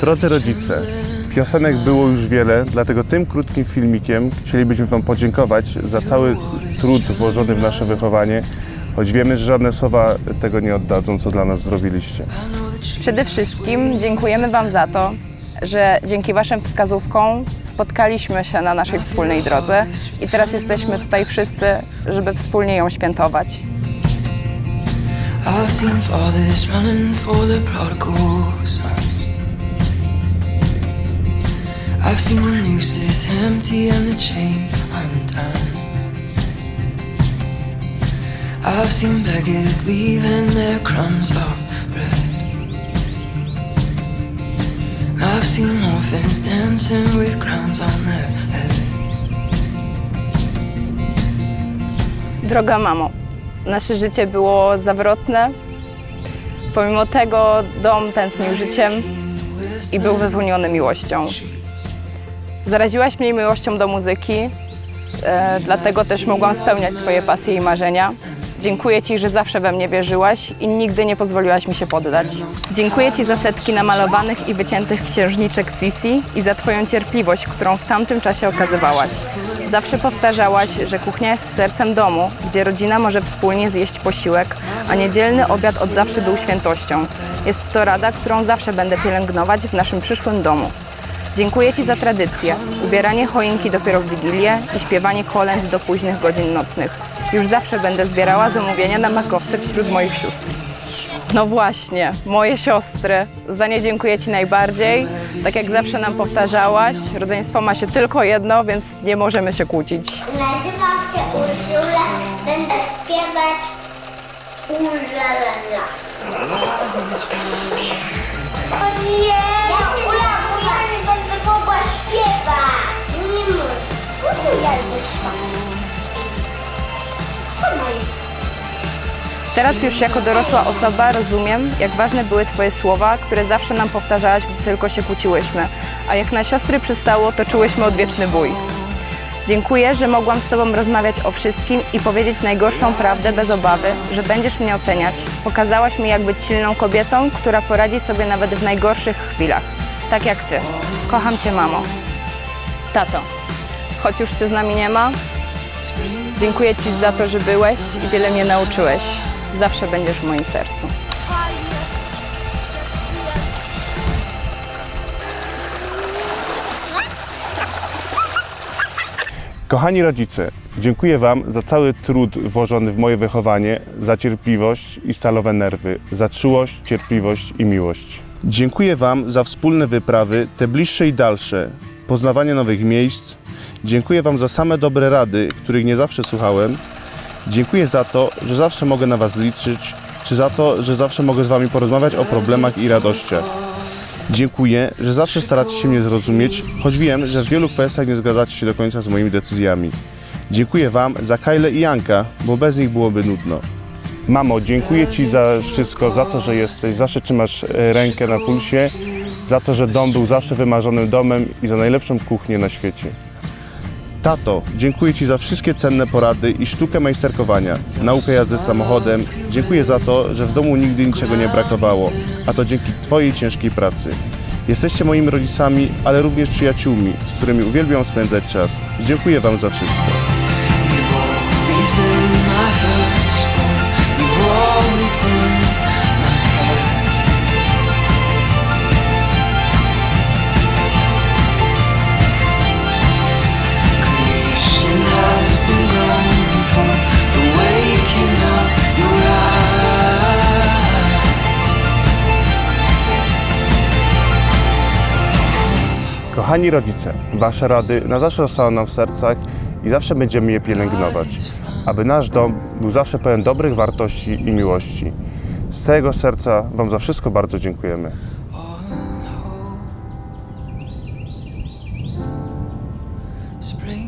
Drodzy rodzice, piosenek było już wiele, dlatego tym krótkim filmikiem chcielibyśmy Wam podziękować za cały trud włożony w nasze wychowanie, choć wiemy, że żadne słowa tego nie oddadzą, co dla nas zrobiliście. Przede wszystkim dziękujemy Wam za to, że dzięki Waszym wskazówkom spotkaliśmy się na naszej wspólnej drodze i teraz jesteśmy tutaj wszyscy, żeby wspólnie ją świętować. I've seen fathers running for the prodigal sons. I've seen the nooses empty and the chains undone. I've seen beggars leaving their crumbs of bread. I've seen orphans dancing with crowns on their heads. Droga mamo, nasze życie było zawrotne. Pomimo tego dom tętnił życiem i był wypełniony miłością. Zaraziłaś mnie miłością do muzyki, e, dlatego też mogłam spełniać swoje pasje i marzenia. Dziękuję Ci, że zawsze we mnie wierzyłaś i nigdy nie pozwoliłaś mi się poddać. Dziękuję Ci za setki namalowanych i wyciętych księżniczek Sisi i za Twoją cierpliwość, którą w tamtym czasie okazywałaś. Zawsze powtarzałaś, że kuchnia jest sercem domu, gdzie rodzina może wspólnie zjeść posiłek, a niedzielny obiad od zawsze był świętością. Jest to rada, którą zawsze będę pielęgnować w naszym przyszłym domu. Dziękuję Ci za tradycję, ubieranie choinki dopiero w Wigilię i śpiewanie kolęd do późnych godzin nocnych. Już zawsze będę zbierała zamówienia na makowce wśród moich sióstr. No właśnie, moje siostry. Za nie dziękuję Ci najbardziej. Tak jak zawsze nam powtarzałaś, rodzeństwo ma się tylko jedno, więc nie możemy się kłócić. Nazywam się Urszula, będę śpiewać Ulalala. O będę mogła śpiewać. Nie mogę. Po co ja idę? Co ma? Teraz już jako dorosła osoba rozumiem, jak ważne były Twoje słowa, które zawsze nam powtarzałaś, gdy tylko się kłóciłyśmy. A jak na siostry przystało, toczyłyśmy odwieczny bój. Dziękuję, że mogłam z Tobą rozmawiać o wszystkim i powiedzieć najgorszą prawdę bez obawy, że będziesz mnie oceniać. Pokazałaś mi, jak być silną kobietą, która poradzi sobie nawet w najgorszych chwilach. Tak jak Ty. Kocham Cię, mamo. Tato, choć już Cię z nami nie ma, dziękuję Ci za to, że byłeś i wiele mnie nauczyłeś. Zawsze będziesz w moim sercu. Kochani rodzice, dziękuję Wam za cały trud włożony w moje wychowanie, za cierpliwość i stalowe nerwy, za czułość, cierpliwość i miłość. Dziękuję Wam za wspólne wyprawy, te bliższe i dalsze, poznawanie nowych miejsc. Dziękuję Wam za same dobre rady, których nie zawsze słuchałem. Dziękuję za to, że zawsze mogę na Was liczyć, czy za to, że zawsze mogę z Wami porozmawiać o problemach i radościach. Dziękuję, że zawsze staracie się mnie zrozumieć, choć wiem, że w wielu kwestiach nie zgadzacie się do końca z moimi decyzjami. Dziękuję Wam za Kajle i Janka, bo bez nich byłoby nudno. Mamo, dziękuję Ci za wszystko, za to, że jesteś, zawsze trzymasz e, rękę na pulsie, za to, że dom był zawsze wymarzonym domem i za najlepszą kuchnię na świecie. Tato, dziękuję Ci za wszystkie cenne porady i sztukę majsterkowania, naukę jazdy samochodem. Dziękuję za to, że w domu nigdy niczego nie brakowało, a to dzięki Twojej ciężkiej pracy. Jesteście moimi rodzicami, ale również przyjaciółmi, z którymi uwielbiam spędzać czas. Dziękuję Wam za wszystko. Always been. Kochani rodzice, Wasze rady na zawsze zostaną nam w sercach i zawsze będziemy je pielęgnować, aby nasz dom był zawsze pełen dobrych wartości i miłości. Z całego serca Wam za wszystko bardzo dziękujemy. Spring.